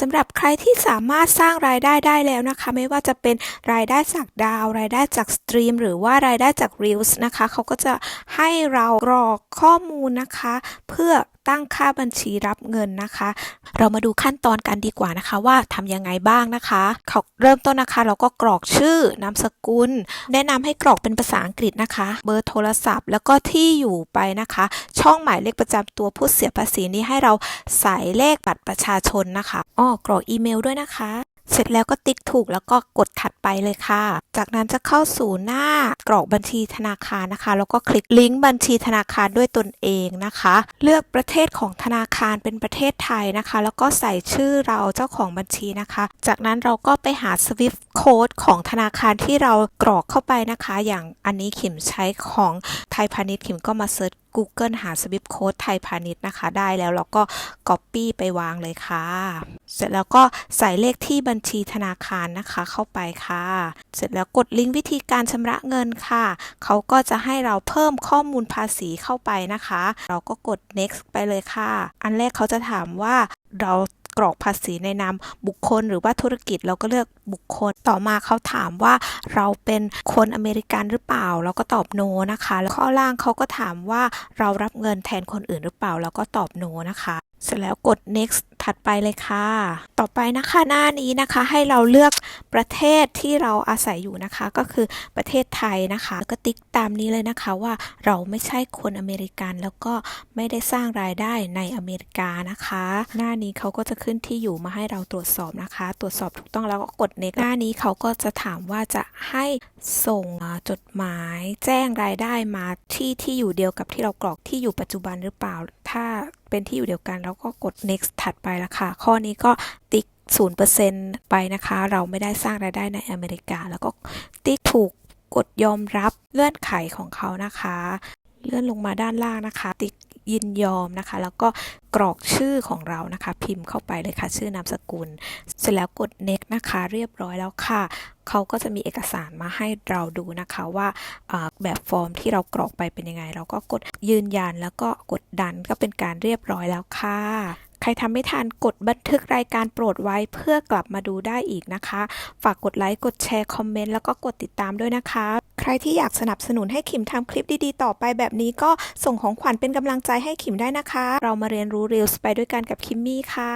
สำหรับใครที่สามารถสร้างรายได้ได้แล้วนะคะ ไม่ว่าจะเป็นรายได้จากดาว รายได้จากสตรีม หรือว่ารายได้จาก Reels นะคะ เขาก็จะให้เรากรอกข้อมูลนะคะ เพื่อ ตั้งค่าบัญชีรับเงินนะคะ เรามาดูขั้นตอนกันดีกว่านะคะว่าทำยังไงบ้างนะคะเขาเริ่มต้นนะคะ เราก็กรอกชื่อนามสกุล แนะนำให้กรอกเป็นภาษาอังกฤษนะคะ เบอร์โทรศัพท์ แล้วก็ที่อยู่ไปนะคะ ช่องหมายเลขประจำตัวผู้เสียภาษีนี้ให้เราใส่เลขบัตรประชาชนนะคะอ้อกรอกอีเมลด้วยนะคะ เสร็จแล้วก็ติ๊กถูกแล้วก็กดถัดไปเลยค่ะ จากนั้นจะเข้าสู่หน้ากรอกบัญชีธนาคารนะคะ แล้วก็คลิกลิงก์บัญชีธนาคารด้วยตนเองนะคะ เลือกประเทศของธนาคารเป็นประเทศไทยนะคะ แล้วก็ใส่ชื่อเราเจ้าของบัญชีนะคะ จากนั้นเราก็ไปหา Swift Code ของธนาคารที่เรากรอกเข้าไปนะคะ อย่างอันนี้ขิมใช้ของไทยพาณิชย์ขิมก็มาเซิร์ช Google หา Swift Code ไทยพาณิชย์นะคะ ได้แล้วเราก็ Copy ไปวางเลยค่ะ เสร็จแล้วก็ใส่เลขที่บัญชีธนาคารนะคะเข้าไปค่ะ เสร็จแล้วกดลิงก์วิธีการชำระเงินค่ะ เขาก็จะให้เราเพิ่มข้อมูลภาษีเข้าไปนะคะ เราก็กด next ไปเลยค่ะ อันแรกเขาจะถามว่าเรา กรอกภาษีในนามบุคคล หรือว่าธุรกิจเราก็เลือกบุคคล ต่อมาเขาถามว่าเราเป็นคนอเมริกันหรือเปล่า เราก็ตอบ no นะคะ แล้วข้อล่างเขาก็ถามว่าเรารับเงินแทนคนอื่นหรือเปล่า เราก็ตอบ no นะคะ เสร็จแล้วกด next ถัดไปเลยค่ะ ต่อไปนะคะหน้านี้นะคะให้เราเลือกประเทศที่เราอาศัยอยู่นะคะ ก็คือประเทศไทยนะคะก็ติ๊กตามนี้เลยนะคะว่าเราไม่ใช่คนอเมริกัน แล้วก็ไม่ได้สร้างรายได้ในอเมริกานะคะ หน้านี้เขาก็จะขึ้นที่อยู่มาให้เราตรวจสอบนะคะ ตรวจสอบถูกต้องแล้วก็กด next หน้านี้เขาก็จะถามว่าจะให้ส่งจดหมายแจ้งรายได้มาที่ที่อยู่เดียวกับที่เรากรอกที่อยู่ปัจจุบันหรือเปล่า ถ้าเป็นที่อยู่เดียวกัน แล้วก็กด next ถัดไปละค่ะ ข้อนี้ก็ติ๊ก 0%ไปนะคะ เราไม่ได้สร้างรายได้ในอเมริกา แล้วก็ติ๊กถูกกดยอมรับเลื่อนไขของเขานะคะ เลื่อนลงมาด้านล่างนะคะ ติ๊ก ยินยอมนะคะ แล้วก็กรอกชื่อของเรานะคะ พิมพ์เข้าไปเลยค่ะ ชื่อนามสกุล เสร็จแล้วกด next นะคะ เรียบร้อยแล้วค่ะเขาก็จะมีเอกสารมาให้เราดูนะคะว่าอ่าแบบฟอร์มที่เรากรอกไปเป็นยังไง เราก็กดยืนยันแล้วก็กดดันก็เป็นการเรียบร้อยแล้วค่ะ ใครทำไม่ทันกดบันทึกรายการโปรดไว้เพื่อกลับมาดูได้อีกนะคะ ฝากกดไลค์ กดแชร์ คอมเมนต์ แล้วก็กดติดตามด้วยนะคะ ใครที่อยากสนับสนุนให้ขิมทำคลิปดีๆ ต่อไปแบบนี้ก็ส่งของขวัญเป็นกำลังใจให้ขิมได้นะคะ เรามาเรียนรู้ Reels ไปด้วยกันกับคิมมี่ค่ะ